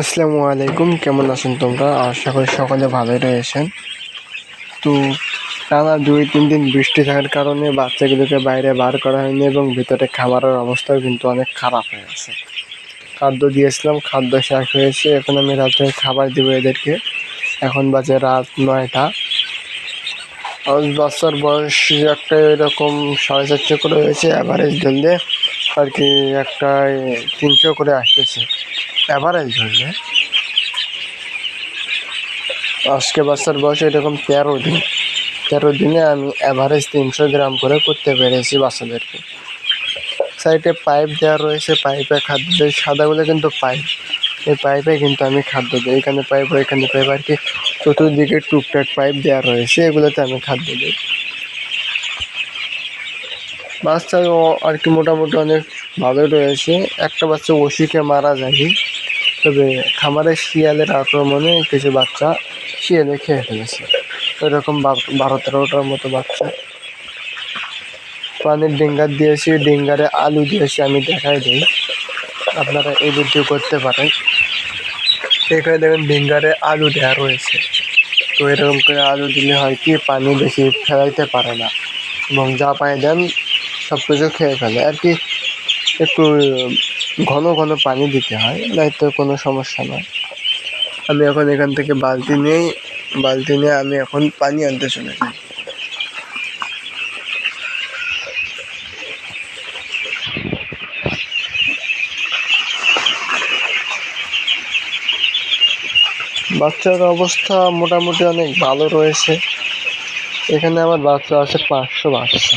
আসসালামু আলাইকুম, কেমন আছেন তোমরা? আশা করি সকলে ভালোই রয়েছেন। তো টানা দুই, তিন দিন বৃষ্টি থাকার কারণে বাচ্চাগুলোকে বাইরে বার করা হয়নি এবং ভিতরে খাবারের অবস্থাও কিন্তু অনেক খারাপ হয়ে আছে। খাদ্য দিয়েছিলাম, খাদ্য শেষ হয়েছে। এখন আমি রাতে খাবার দেবো এদেরকে। এখন বাজে রাত নয়টা। বাচ্চার বয়স একটা এরকম সাড়ে চারটে করে হয়েছে অ্যাভারেজ ধরলে আর কি একটা তিনশো করে আসতেছে। অ্যাভারেজ ধরলে আজকে বাচ্চার বয়স এরকম তেরো দিন। তেরো দিনে আমি অ্যাভারেজ তিনশো গ্রাম করে করতে পেরেছি বাচ্চাদেরকে। সাইডে পাইপ দেওয়া রয়েছে পাইপে খাদ্য দেয়। সাদাগুলো কিন্তু পাইপ এই পাইপে কিন্তু আমি খাদ্য দিই। এখানে পাইপ এখানে পাইপ আর কি চতুর্দিকে টুকটাক পাইপ দেওয়া রয়েছে। এগুলোতে আমি খাদ্য দিই। বাচ্চা আর কি মোটামুটি অনেক ভালো রয়েছে। একটা বাচ্চা ওষিকে মারা যায়নি তবে খামারে শিয়ালের আক্রমণে কিছু বাচ্চা শিয়ালে খেয়ে ফেলেছে। এরকম বারো তেরোটার মতো বাচ্চা। পানির ডিঙ্গার দিয়েছি, ডিঙ্গারে আলু দিয়েছি, আমি দেখাই দিই। আপনারা এই ভিডিও করতে পারেন। এখানে দেখেন, ডিঙ্গারে আলু দেওয়া রয়েছে। তো এরকম করে আলু দিলে হয় কি, পানি বেশি ফেলাইতে পারে না। এবং যা পানি দেন সব কিছু খেয়ে ফেলে। আর কি একটু ঘন ঘন পানি দিতে হয় নয়তো কোনো সমস্যা নয়। আমি এখন এখান থেকে বালতি নিয়েই, বালতি নিয়ে আমি এখন পানি আনতে চলে যাই। বাচ্চার অবস্থা মোটামুটি অনেক ভালো রয়েছে। এখানে আমার বাচ্চা আছে পাঁচশো বাচ্চা।